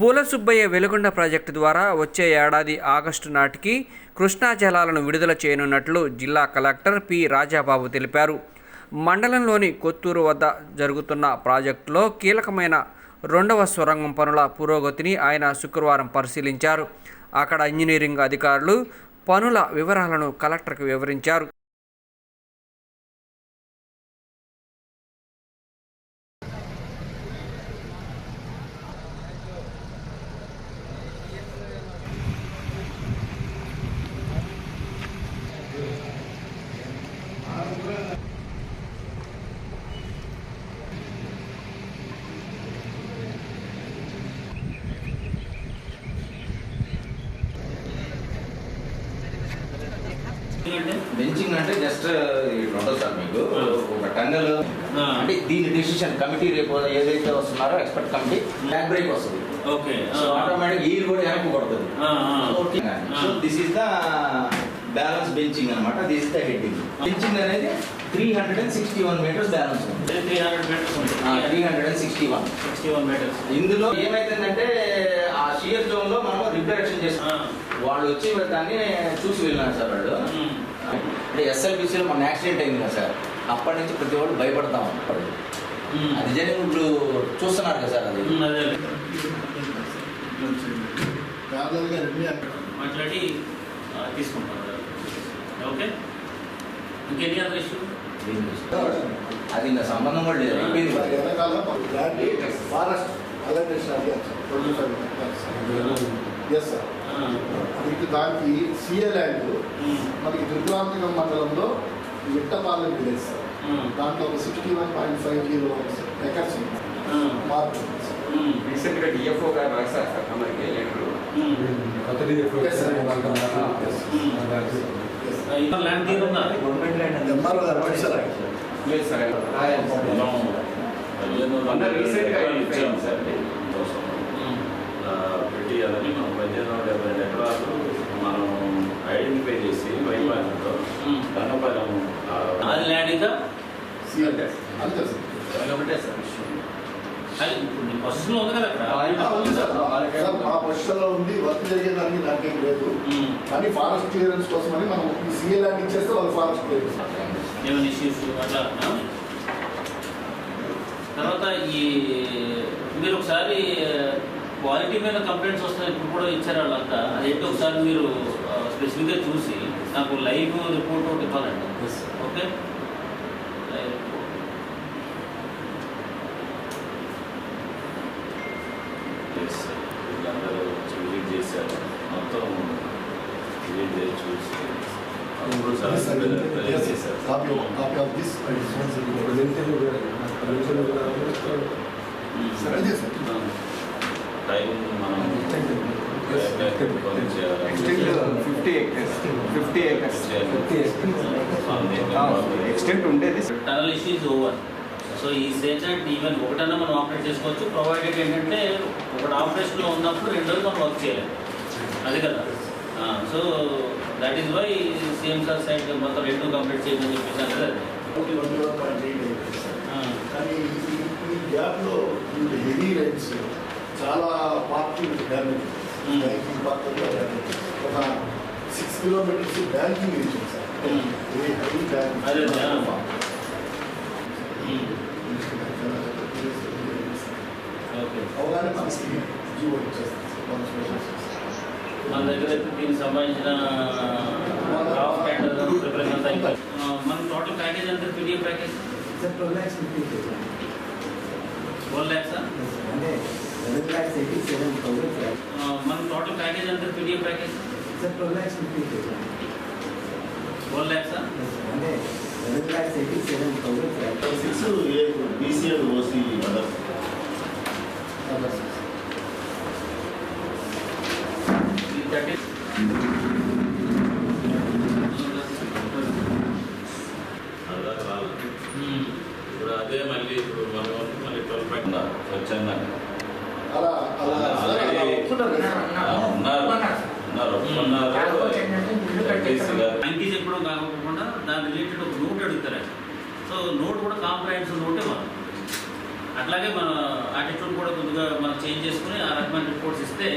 పూల సుబ్బయ్య వెలుగొండ ప్రాజెక్టు ద్వారా వచ్చే ఏడాది ఆగస్టు నాటికి కృష్ణా జలాలను విడుదల చేయనున్నట్లు జిల్లా కలెక్టర్ పి రాజాబాబు తెలిపారు. మండలంలోని కొత్తూరు వద్ద జరుగుతున్న ప్రాజెక్టులో కీలకమైన రెండవ సొరంగం పనుల పురోగతిని ఆయన శుక్రవారం పరిశీలించారు. అక్కడ ఇంజనీరింగ్ అధికారులు పనుల వివరాలను కలెక్టర్కు వివరించారు. బెంచింగ్ అంటే జస్ట్ ఇట్లా ఉంటుంది సార్ మీకు. ఒక టన్నల్. ఆ. అంటే దీని డిసిషన్ కమిటీ రేపు ఏదైతే వస్తున్నారో ఎక్స్పర్ట్ కమిటీ బ్యాక్ బ్రేక్ వస్తుంది. ఓకే. సో ఆటోమేటిక్ ఈ కూడా వెనక్కి కొడుతుంది so this is the balance benching అనమాట this is the heading benching అనేది three hundred and sixty one metres balance ఉంది three hundred metres three hundred and sixty one sixty one metres ఇందులో ఏమైతుందంటే ఆ షియర్ జోన్లో మనం రిపేరెక్షన్ చేస్తాం. వాళ్ళు వచ్చి దాన్ని చూసి వెళ్ళినారు సార్ వాళ్ళు. అంటే ఎస్ఎల్బిసిలో మన యాక్సిడెంట్ అయింది కదా సార్. అప్పటి నుంచి ప్రతి ఒక్కరు భయపడతాం అప్పుడు అది జరిగిన ఇప్పుడు చూస్తున్నారు కదా సార్ అది. అదే మాట్లాడి ఆ, తీసుకుంటాం. ఓకే? ఇంకెన్ని అదర్ ఇష్యూ అది ఇంకా సంబంధం కూడా లేదు. ఫారెస్ట్ సార్ ఎస్ సార్ మనకి దానికి సిఏ ల్యాండ్. మనకి త్రిపురాంతకం మండలంలో మిట్టపాలెం విలేజ్ సార్ దాంట్లో ఒక sixty one point five zero acres మార్పు ఉంది సార్. రీసెంట్గా డిఎఫ్ఓ గారు రాశారు సార్ మనకి లెటర్ sir. Yes. ఇంకా ల్యాండ్ తీరుందా ఎంఆర్ఓ గారు వచ్చి సార్ లేదు సార్ మొన్న ఇచ్చాము సార్. పెట్టి అదని మనం పద్దెనిమిది వందల డెబ్బై రెండు ఎకరాలు మనం ఐడెంటిఫై చేసి దండపాలెం అది ల్యాండ్ ఇంకా అంతే సార్. ఒకటే సార్? ఉంది వర్క్ జరిగేదానికి లేదు. కానీ ఫారెస్ట్ క్లియరెన్స్ కోసమని మనం ఈ సీఏ ల్యాండ్ ఇచ్చేస్తే వాళ్ళు ఫారెస్ట్ క్లియరెన్స్? తర్వాత ఈ మీరు ఒకసారి క్వాలిటీ మీద కంప్లైంట్స్ వస్తాయి ఇప్పుడు కూడా ఇచ్చారు వాళ్ళంతా. అదేంటి ఒకసారి మీరు స్పెసిఫిక్గా చూసి నాకు లైవ్ రిపోర్ట్ ఒకటి ఇవ్వాలండి. ఓకే లైవ్ రిపోర్ట్ చేశారు వీళ్ళందరూ వచ్చి విజిట్ చేశారు మొత్తం విజిట్ చూసి ఆఫ్ టైం మనం ఫిఫ్టీ ఫిఫ్టీ చేయాలి. ఎక్స్టెంట్ ఉండేది టనల్ ఇష్యూ ఓవర్ సో ఈ స్టేట్ ఈవెన్ ఒకటన్నా మనం ఆపరేట్ చేసుకోవచ్చు ప్రొవైడెడ్ ఏంటంటే ఒకటి ఆపరేషన్లో ఉన్నప్పుడు రెండు రోజులు మనం వర్క్ చేయలేదు అది కదా. So that is why CM sir side మొత్తం రెండు కంప్లీట్ చేయమని చెప్పేసి అంటే కానీ ఈ- గ్యాప్లో హెవీ చాలా part damage. Banking part damage ఒక six kilometres banking sir heavy అవగానే మనకి జీవో స్పెషల్ మన దగ్గర అయితే దీనికి సంబంధించిన డ్రాఫ్ట్ టెండర్ ప్రిపరేషన్ అంతా అయిపోయింది. ఆ, మన టోటల్ ప్యాకేజ్ ఎంత PDF package sir twelve lakhs fifty thousand four ల్యాక్సా అంటే seven lakhs eighty seven thousand sir మన టోటల్ ప్యాకేజ్ ఎంత PDF package sir twelve lakhs fifty thousand four ల్యాక్సా అంటే seven lakhs eighty seven thousand banks ఎప్పుడూ కాకపోకుండా దాని related ఒక note అడుగుతారు so note కూడా కాంప్లైంట్స్ నోటే మనం అట్లాగే మన యాటిట్యూడ్ కూడా కొద్దిగా మనం చేంజ్ చేసుకుని ఆ రకమైన రిపోర్ట్స్ ఇస్తే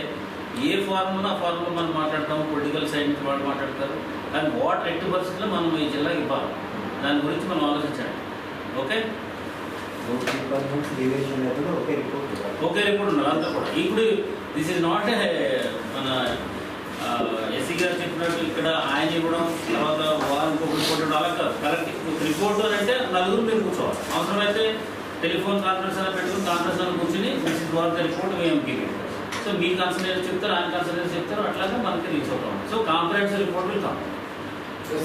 ఏ ఫార్ములా ఆ ఫార్ములా మనం మాట్లాడతాము పొలిటికల్ సైడ్ నుంచి వాళ్ళు మాట్లాడతారు కానీ వాటర్ ఎట్టి పరిస్థితుల్లో మనం ఈ జిల్లాకి ఇవ్వాలి. దాని గురించి మనం ఆలోచించండి ఓకే? ఒకే రిపోర్ట్ ఇవ్వాలి. ఒకే రిపోర్ట్ ఉండాలి అంతా కూడా. ఇప్పుడు దిస్ ఇస్ నాట్ మన ఎస్సీ గారు చెప్పినట్టు ఇక్కడ ఆయన ఇవ్వడం తర్వాత వారు ఇంకొక రిపోర్ట్ అలా కాదు. కరెక్ట్. రిపోర్ట్ అంటే నలుగురు మీరు కూర్చోవాలి. అవసరమైతే టెలిఫోన్ కాన్ఫరెన్స్ అలా పెట్టుకుని కాన్ఫరెన్స్ అని కూర్చుని దిస్ ద్వారా రిపోర్ట్ మేము సో మీ కన్సల్టేషన్ చెప్తారు ఆయన కన్సల్టెంట్ చెప్తారు అట్లాగే మనకి రీచ్ అవుతాం. So conference report will come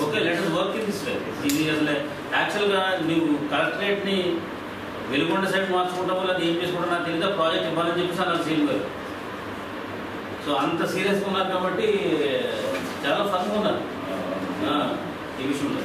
okay letter work in this way ఇది అసలు. యాక్చువల్గా నువ్వు కలెక్టరేట్ని వెలుగొండ సైడ్ మార్చుకుంటాం వల్ల అది ఏం చేసుకోవడం నాకు తెలియదు. ప్రాజెక్ట్ ఇవ్వాలని చెప్పేసి నాకు సీల్ గారు. సో అంత సీరియస్గా ఉన్నారు కాబట్టి చాలా ఫన్గా ఉన్నారు. ఈ విషయంలో.